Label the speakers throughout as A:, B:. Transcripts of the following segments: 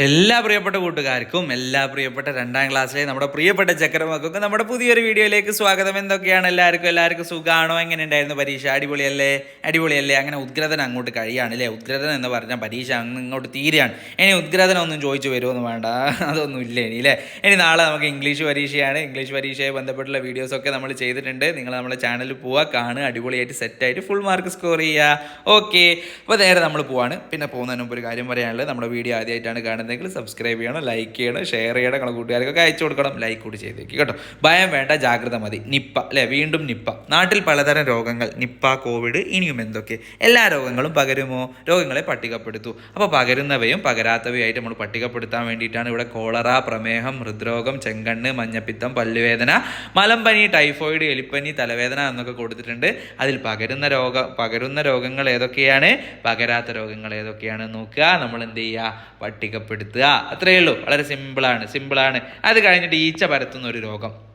A: എല്ലാ പ്രിയപ്പെട്ട കൂട്ടുകാർക്കും എല്ലാ പ്രിയപ്പെട്ട രണ്ടാം ക്ലാസ്സിലെ നമ്മുടെ പ്രിയപ്പെട്ട ചക്രമക്കൊക്കെ നമ്മുടെ പുതിയൊരു വീഡിയോയിലേക്ക് സ്വാഗതം. എന്തൊക്കെയാണ് എല്ലാവർക്കും? എല്ലാവർക്കും സുഖമാണോ എങ്ങനെ ഉണ്ടായിരുന്നു പരീക്ഷ? അടിപൊളിയല്ലേ? അടിപൊളിയല്ലേ? അങ്ങനെ ഉദ്ഗ്രഥനം അങ്ങോട്ട് കഴിയാണ് അല്ലേ? ഉദ്ഗ്രഥനം എന്ന് പറഞ്ഞാൽ പരീക്ഷ അങ്ങ് ഇങ്ങോട്ട് തീരെയാണ് ഇനി ഉദ്ഗ്രഥനം ഒന്നും ചോദിച്ചു വരുമോന്ന് വേണ്ട. അതൊന്നും ഇല്ല ഇനി അല്ലേ? ഇനി നാളെ നമുക്ക് ഇംഗ്ലീഷ് പരീക്ഷയാണ്. ഇംഗ്ലീഷ് പരീക്ഷയെ ബന്ധപ്പെട്ടുള്ള വീഡിയോസൊക്കെ നമ്മൾ ചെയ്തിട്ടുണ്ട്. നിങ്ങൾ നമ്മുടെ ചാനലിൽ പോവുക കാണുക. അടിപൊളിയായിട്ട് സെറ്റായിട്ട് ഫുൾ മാർക്ക് സ്കോർ ചെയ്യുക. ഓക്കെ അപ്പോൾ നേരെ നമ്മൾ പോവാണ്. പിന്നെ പോകുന്നതിന് മുമ്പ് ഒരു കാര്യം പറയാനുള്ളത്. നമ്മുടെ വീഡിയോ ആദ്യമായിട്ടാണ് കാണുന്നതെങ്കിൽ സബ്സ്ക്രൈബ് ചെയ്യണം ലൈക്ക് ചെയ്യണം ഷെയർ ചെയ്യണം നിങ്ങളുടെ കൂട്ടുകാർക്കൊക്കെ അയച്ചു കൊടുക്കണം. ലൈക്ക് കൂടി ചെയ്തേക്ക് കേട്ടോ. ഭയം വേണ്ട ജാഗ്രത മതി. നിപ്പ അല്ലേ? വീണ്ടും നിപ്പ. നാട്ടിൽ പലതരം രോഗങ്ങൾ. നിപ്പ കോവിഡ് ഇനിയും എന്തൊക്കെ? എല്ലാ രോഗങ്ങളും പകരുമോ? രോഗങ്ങളെ പട്ടികപ്പെടുത്തു. അപ്പോൾ പകരുന്നവയും പകരാത്തവയായിട്ട് നമ്മൾ പട്ടികപ്പെടുത്താൻ വേണ്ടിയിട്ടാണ് ഇവിടെ കോളറ പ്രമേഹം ഹൃദ്രോഗം ചെങ്കണ്ണ് മഞ്ഞപ്പിത്തം പല്ലുവേദന മലമ്പനി ടൈഫോയിഡ് എലിപ്പനി തലവേദന എന്നൊക്കെ കൊടുത്തിട്ടുണ്ട്. അതിൽ പകരുന്ന രോഗ പകരുന്ന രോഗങ്ങൾ ഏതൊക്കെയാണ്? പകരാത്ത രോഗങ്ങൾ ഏതൊക്കെയാണ് നോക്കുക. നമ്മൾ എന്ത് ചെയ്യുക? പട്ടികപ്പെടുത്തുക അത്രയേ ഉള്ളൂ. വളരെ സിമ്പിളാണ് സിമ്പിളാണ് അത് കഴിഞ്ഞിട്ട് ഈച്ച പരത്തുന്ന ഒരു രോഗം.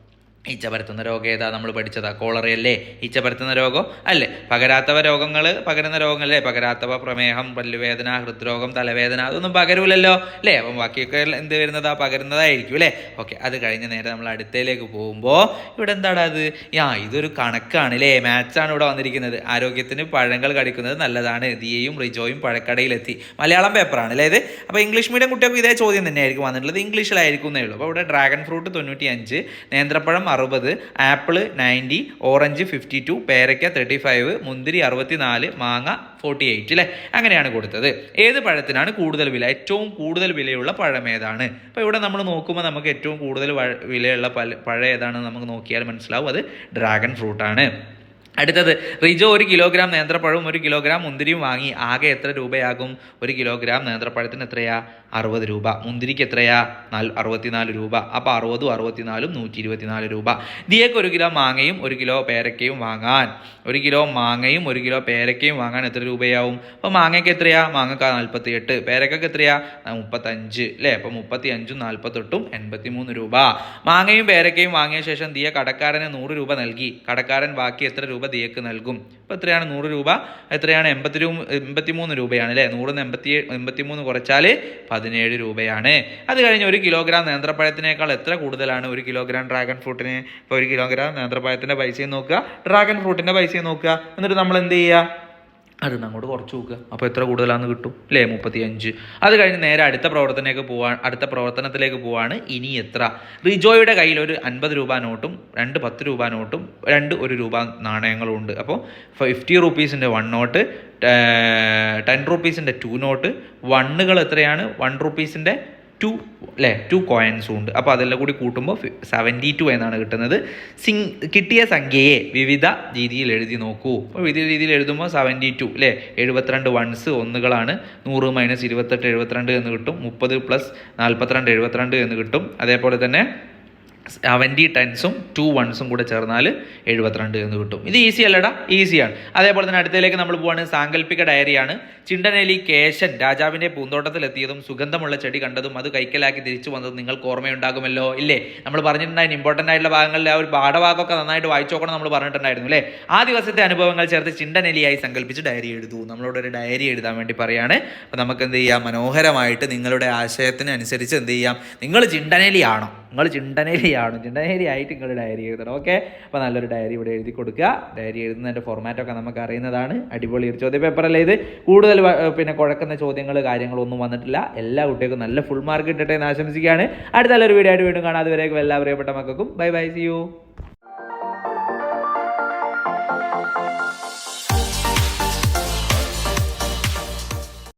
A: ഈച്ച പരത്തുന്ന രോഗം ഏതാ നമ്മൾ പഠിച്ചതാ? കോളറയല്ലേ ഈച്ച പരത്തുന്ന രോഗം? അല്ലേ? പകരാത്തവ രോഗങ്ങൾ പകരുന്ന രോഗങ്ങളല്ലേ? പകരാത്തവ പ്രമേഹം പല്ലുവേദന ഹൃദ്രോഗം തലവേദന അതൊന്നും പകരൂലല്ലോ. അല്ലേ? അപ്പം ബാക്കിയൊക്കെ എന്ത് വരുന്നതാ? പകരുന്നതായിരിക്കും അല്ലേ? ഓക്കെ അത് കഴിഞ്ഞ് നേരെ നമ്മൾ അടുത്തയിലേക്ക് പോകുമ്പോൾ ഇവിടെ എന്താണ് അത്? യാ ഇതൊരു കണക്കാണ് അല്ലേ? മാത്സാണ് ഇവിടെ വന്നിരിക്കുന്നത്. ആരോഗ്യത്തിന് പഴങ്ങൾ കടിക്കുന്നത് നല്ലതാണ്. ദിയയും റിജോയും പഴക്കടയിലെത്തി. മലയാളം പേപ്പറാണ് അല്ലേ ഇത്? അപ്പോൾ ഇംഗ്ലീഷ് മീഡിയം കുട്ടികൾക്ക് ഇതേ ചോദ്യം തന്നെയായിരിക്കും വന്നിട്ടുള്ളത്. ഇംഗ്ലീഷിലായിരിക്കും എന്നേ ഉള്ളൂ. അപ്പോൾ ഇവിടെ ഡ്രാഗൺ ഫ്രൂട്ട് തൊണ്ണൂറ്റി അഞ്ച് നേന്ത്രപ്പഴം അറുപത് apple ninety orange fifty two പേരയ്ക്ക തേർട്ടി ഫൈവ് മുന്തിരി അറുപത്തി നാല് മാങ്ങ ഫോർട്ടി എയ്റ്റ് അല്ലേ അങ്ങനെയാണ് കൊടുത്തത്. ഏത് പഴത്തിനാണ് കൂടുതൽ വില? ഏറ്റവും കൂടുതൽ വിലയുള്ള പഴം ഏതാണ്? അപ്പോൾ ഇവിടെ നമ്മൾ നോക്കുമ്പോൾ നമുക്ക് ഏറ്റവും കൂടുതൽ വിലയുള്ള പഴം ഏതാണെന്ന് നമുക്ക് നോക്കിയാൽ മനസ്സിലാവും. അത് ഡ്രാഗൺ ഫ്രൂട്ടാണ്. അടുത്തത് റിജോ ഒരു കിലോഗ്രാം നേന്ത്രപ്പഴവും ഒരു കിലോഗ്രാം മുന്തിരിയും വാങ്ങി ആകെ എത്ര രൂപയാകും? ഒരു കിലോഗ്രാം നേന്ത്രപ്പഴത്തിന് എത്രയാ? അറുപത് രൂപ. മുന്തിരിക്ക് എത്രയാ? നാല് അറുപത്തിനാല് രൂപ. അപ്പോൾ അറുപതും അറുപത്തിനാലും നൂറ്റി ഇരുപത്തിനാല് രൂപ. ദിയക്ക് ഒരു കിലോ മാങ്ങയും ഒരു കിലോ പേരക്കയും വാങ്ങാൻ. ഒരു കിലോ മാങ്ങയും ഒരു കിലോ പേരക്കയും വാങ്ങാൻ എത്ര രൂപയാവും? അപ്പോൾ മാങ്ങയ്ക്ക് എത്രയാ? മാങ്ങക്ക് നാൽപ്പത്തി എട്ട് പേരക്കൊക്കെ എത്രയാ മുപ്പത്തഞ്ച്. അല്ലേ അപ്പോൾ മുപ്പത്തി അഞ്ചും നാൽപ്പത്തെട്ടും എൺപത്തി മൂന്ന് രൂപ. മാങ്ങയും പേരക്കയും വാങ്ങിയ ശേഷം ദിയ കടക്കാരന് നൂറ് രൂപ നൽകി. കടക്കാരൻ ബാക്കി എത്ര രൂപ ദിയക്ക് നൽകും. അപ്പോൾ എത്രയാണ്? നൂറ് രൂപ. എത്രയാണ്? എൺപത്തി രൂപ എൺപത്തി മൂന്ന് രൂപയാണ് അല്ലേ? നൂറിന്ന് എൺപത്തി എൺപത്തി മൂന്ന് കുറച്ചാൽ പതിനേഴ് രൂപയാണ്. അത് കഴിഞ്ഞ് ഒരു കിലോഗ്രാം നേന്ത്രപ്പഴത്തിനേക്കാൾ എത്ര കൂടുതലാണ് ഒരു കിലോഗ്രാം ഡ്രാഗൺ ഫ്രൂട്ടിന്? ഇപ്പോൾ ഒരു കിലോഗ്രാം നേന്ത്രപ്പഴത്തിന്റെ പൈസയും നോക്കുക. ഡ്രാഗൺ ഫ്രൂട്ടിന്റെ പൈസയും നോക്കുക. എന്നിട്ട് നമ്മൾ എന്ത് ചെയ്യുക? അത് അങ്ങോട്ട് കുറച്ച് നോക്കുക അപ്പോൾ എത്ര കൂടുതലാണെന്ന് കിട്ടും? അല്ലേ മുപ്പത്തി അഞ്ച് അത് കഴിഞ്ഞ് നേരെ അടുത്ത പ്രവർത്തനത്തിലേക്ക് പോവാൻ അടുത്ത പ്രവർത്തനത്തിലേക്ക് പോവാണ് ഇനി എത്ര? റിജോയുടെ കയ്യിൽ ഒരു അൻപത് രൂപ നോട്ടും രണ്ട് പത്ത് രൂപ നോട്ടും രണ്ട് ഒരു രൂപ നാണയങ്ങളും ഉണ്ട് അപ്പോൾ ഫിഫ്റ്റി റുപ്പീസിന്റെ വൺ നോട്ട് ടെൻ റുപ്പീസിന്റെ ടു നോട്ട് വണ്ണുകൾ എത്രയാണ്? വൺ റുപ്പീസിന്റെ ടു അല്ലേ? ടു കോയിൻസും ഉണ്ട്. അപ്പോൾ അതെല്ലാം കൂടി കൂട്ടുമ്പോൾ സെവന്റി ടു എന്നാണ് കിട്ടുന്നത്. സിങ് കിട്ടിയ സംഖ്യയെ വിവിധ രീതിയിൽ എഴുതി നോക്കൂ. അപ്പോൾ വിവിധ രീതിയിൽ എഴുതുമ്പോൾ സെവന്റി ടു അല്ലേ? എഴുപത്തിരണ്ട് വൺസ് ഒന്നുകളാണ്. നൂറ് മൈനസ് ഇരുപത്തെട്ട് എഴുപത്തിരണ്ട് എന്ന് കിട്ടും. മുപ്പത് പ്ലസ് നാൽപ്പത്തിരണ്ട് എഴുപത്തിരണ്ട് എന്ന് കിട്ടും. അതേപോലെ തന്നെ സെവന്റി ടെൻസും ടു വൺസും കൂടെ ചേർന്നാൽ എഴുപത്തിരണ്ട് എന്ന് കിട്ടും. ഇത് ഈസി അല്ലടാ ഈസിയാണ് അതേപോലെ തന്നെ അടുത്തതിലേക്ക് നമ്മൾ പോവാണ് സാങ്കല്പിക ഡയറിയാണ് ചിണ്ടനേലി കേശൻ രാജാവിന്റെ പൂന്തോട്ടത്തിലെത്തിയതും സുഗന്ധമുള്ള ചെടി കണ്ടതും അത് കൈക്കലാക്കി തിരിച്ചു വന്നതും നിങ്ങൾക്ക് ഓർമ്മയുണ്ടാകുമല്ലോ ഇല്ലേ? നമ്മൾ പറഞ്ഞിട്ടുണ്ടായിരുന്നു ഇമ്പോർട്ടന്റ് ആയിട്ടുള്ള ഭാഗങ്ങളിൽ ആ ഒരു പാഠഭാഗമൊക്കെ നന്നായിട്ട് വായിച്ചു നോക്കണം നമ്മൾ പറഞ്ഞിട്ടുണ്ടായിരുന്നു അല്ലേ ആ ദിവസത്തെ അനുഭവങ്ങൾ ചേർത്ത് ചിണ്ടനെലിയായി സങ്കല്പിച്ച് ഡയറി എഴുതൂ. നമ്മളോട് ഒരു ഡയറി എഴുതാൻ വേണ്ടി പറയാണ്. അപ്പോൾ നമുക്ക് എന്ത് ചെയ്യാം? മനോഹരമായിട്ട് നിങ്ങളുടെ ആശയത്തിനനുസരിച്ച് എന്ത് ചെയ്യാം? നിങ്ങൾ ചിണ്ടനലിയാണോ? നിങ്ങൾ ചിണ്ടനേലിയാണോ? ആണെന്നുണ്ട് ഡയറി ആയിട്ട് നിങ്ങൾ ഡയറി എഴുതണം ഓക്കെ അപ്പോൾ നല്ലൊരു ഡയറി ഇവിടെ എഴുതി കൊടുക്കുക. ഡയറി എഴുതുന്നതിന്റെ ഫോർമാറ്റൊക്കെ നമുക്ക് അറിയുന്നതാണ്. അടിപൊളി ഒരു ചോദ്യ അല്ലേ ഇത്? കൂടുതൽ പിന്നെ കുഴക്കുന്ന ചോദ്യങ്ങൾ കാര്യങ്ങളൊന്നും വന്നിട്ടില്ല. എല്ലാ കുട്ടികൾക്കും നല്ല ഫുൾ മാർക്ക് കിട്ടട്ടെ എന്ന് ആശംസിക്കുകയാണ്. അടുത്ത നല്ലൊരു വീഡിയോ ആയിട്ട് വീണ്ടും കാണാം. അതുവരേക്കും എല്ലാ പ്രിയപ്പെട്ട മക്കൾക്കും. Bye bye C U